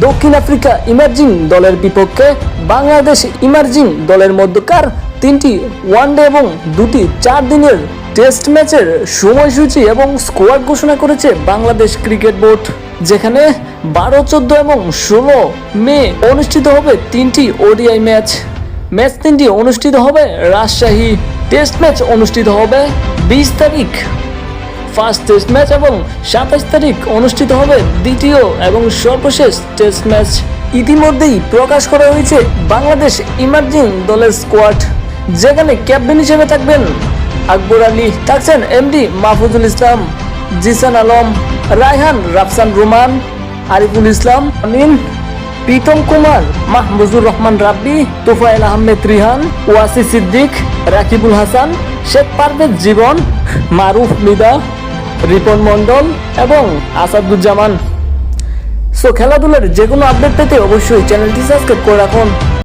দক্ষিণ Africa emerging দলের বিপক্ষে বাংলাদেশ ইমার্জিং দলের মধ্যকার তিনটি ওয়ানডে এবং দুটি চার দিনের টেস্ট ম্যাচের সময়সূচি এবং স্কোয়াড ঘোষণা করেছে বাংলাদেশ ক্রিকেট বোর্ড, যেখানে বারো, চোদ্দ এবং ষোলো মে অনুষ্ঠিত হবে তিনটি ওডিআই ম্যাচ। ম্যাচ তিনটি অনুষ্ঠিত হবে রাজশাহী। টেস্ট ম্যাচ অনুষ্ঠিত হবে বিশ তারিখ। ফার্স্ট টেস্ট ম্যাচ এবং সাতাশ তারিখ অনুষ্ঠিত হবে দ্বিতীয় এবং সর্বশেষ টেস্ট ম্যাচ। ইতিমধ্যেই প্রকাশ করা হয়েছে বাংলাদেশ ইমার্জিং দলের স্কোয়াড, যেখানে ক্যাপ্টেন হিসেবে থাকবেন আকবর আলী, থাকছেন এমডি মাহফুজুল ইসলাম, জিসান আলম, রায়হান রাফসান রোমান, আরিফুল ইসলাম আমিন প্রীতম কুমার, মাহমুজুর রহমান রাব্বি, তোফায়েল আহমেদ রিহান ওয়াসি সিদ্দিক, রাকিবুল হাসান, শেখ পারভেজ জীবন, মারুফ মিদা রিপন মন্ডল এবং আসাদুজ্জামান। সো খেলাধুলার যে কোনো আপডেট পেতে অবশ্যই চ্যানেলটি সাবস্ক্রাইব করে রাখুন।